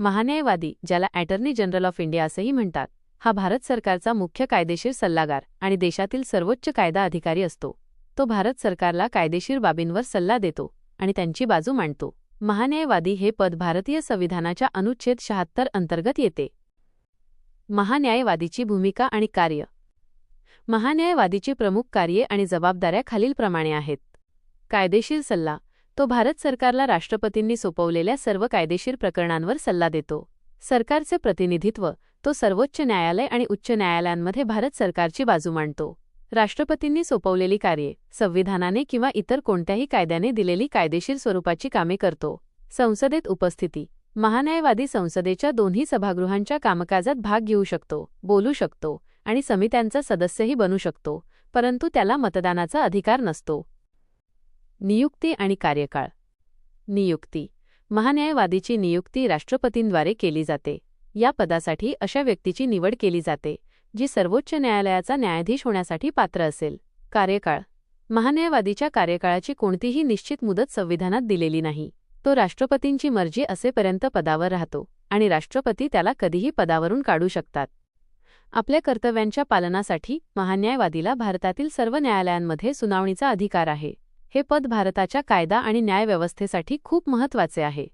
महान्यायवादी ज्याला attorney general of India असेही म्हणतात हा भारत सरकारचा मुख्य कायदेशीर सल्लागार आणि देशातील सर्वोच्च कायदा अधिकारी असतो. तो भारत सरकारला कायदेशीर बाबींवर सल्ला देतो आणि त्यांची बाजू मांडतो. महान्यायवादी हे पद भारतीय संविधानाच्या अनुच्छेद शहात्तर अंतर्गत येते. महान्यायवादीची भूमिका आणि कार्य. महान्यायवादीची प्रमुख कार्ये आणि जबाबदाऱ्या खालीलप्रमाणे आहेत. कायदेशीर सल्ला. तो भारत सरकारला राष्ट्रपतींनी सोपवलेल्या सर्व कायदेशीर प्रकरणांवर सल्ला देतो. सरकारचे प्रतिनिधित्व तो सर्वोच्च न्यायालय आणि उच्च न्यायालयांमध्ये भारत सरकारची बाजू मांडतो. राष्ट्रपतींनी सोपवलेली कार्ये संविधानाने किंवा इतर कोणत्याही कायद्याने दिलेली कायदेशीर स्वरूपाची कामे करतो. संसदेत उपस्थिती महान्यायवादी संसदेच्या दोन्ही सभागृहांच्या कामकाजात भाग घेऊ शकतो बोलू शकतो आणि समित्यांचा सदस्यही बनू शकतो परंतु त्याला मतदानाचा अधिकार नसतो. नियुक्ती आणि कार्यकाळ. नियुक्ती. महान्यायवादीची नियुक्ती राष्ट्रपतींद्वारे केली जाते. या पदासाठी अशा व्यक्तीची निवड केली जाते जी सर्वोच्च न्यायालयाचा न्यायाधीश होण्यासाठी पात्र असेल. कार्यकाळ. महान्यायवादीच्या कार्यकाळाची कोणतीही निश्चित मुदत संविधानात दिलेली नाही. तो राष्ट्रपतींची मर्जी असेपर्यंत पदावर राहतो आणि राष्ट्रपती त्याला कधीही पदावरून काढू शकतात. आपल्या कर्तव्यांच्या पालनासाठी महान्यायवादीला भारतातील सर्व न्यायालयांमध्ये सुनावणीचा अधिकार आहे. हे पद भारताच्या कायदा आणि न्यायव्यवस्थेसाठी खूप महत्त्वाचे आहे.